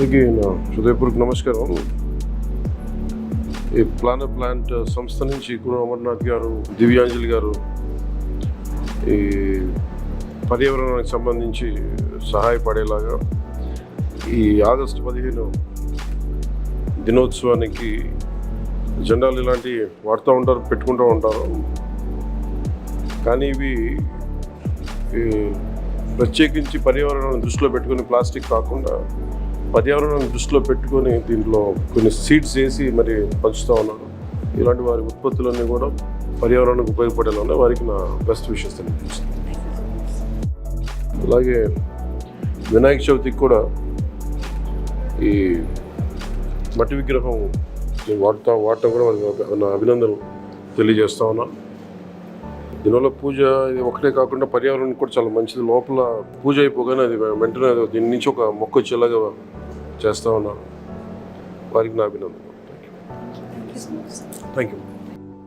హృదయపూర్వక నమస్కారం. ఈ ప్లాన్ ప్లాంట్ సంస్థ నుంచి గురు అమర్నాథ్ గారు దివ్యాంజలి గారు ఈ పర్యావరణానికి సంబంధించి సహాయపడేలాగా ఈ ఆగస్టు పదిహేను దినోత్సవానికి జెండాలు ఇలాంటివి వాడుతూ ఉంటారు పెట్టుకుంటూ ఉంటారు. కానీ ఇవి ఈ ప్రత్యేకించి పర్యావరణాన్ని దృష్టిలో పెట్టుకుని ప్లాస్టిక్ కాకుండా పర్యావరణాన్ని దృష్టిలో పెట్టుకొని దీంట్లో కొన్ని సీడ్స్ వేసి మరి పంచుతూ ఉన్నారు ఇలాంటి వారి ఉత్పత్తులన్నీ కూడా పర్యావరణానికి ఉపయోగపడేలా ఉన్నాయి వారికి నా బెస్ట్ విషెస్ తెలియజేస్తాను అలాగే వినాయక చవితికి కూడా ఈ మట్టి విగ్రహం నేను వాడుతా వాడటం కూడా వారికి నా అభినందనలు తెలియజేస్తా ఉన్నా. దీనివల్ల పూజ ఇది ఒకటే కాకుండా పర్యావరణం కూడా చాలా మంచిది. లోపల పూజ అయిపోగానే అది వెంటనే అది దీని నుంచి ఒక మొక్క వచ్చేలాగా చేస్తూ ఉన్నాను. వారికి నా అభినందన థ్యాంక్ యూ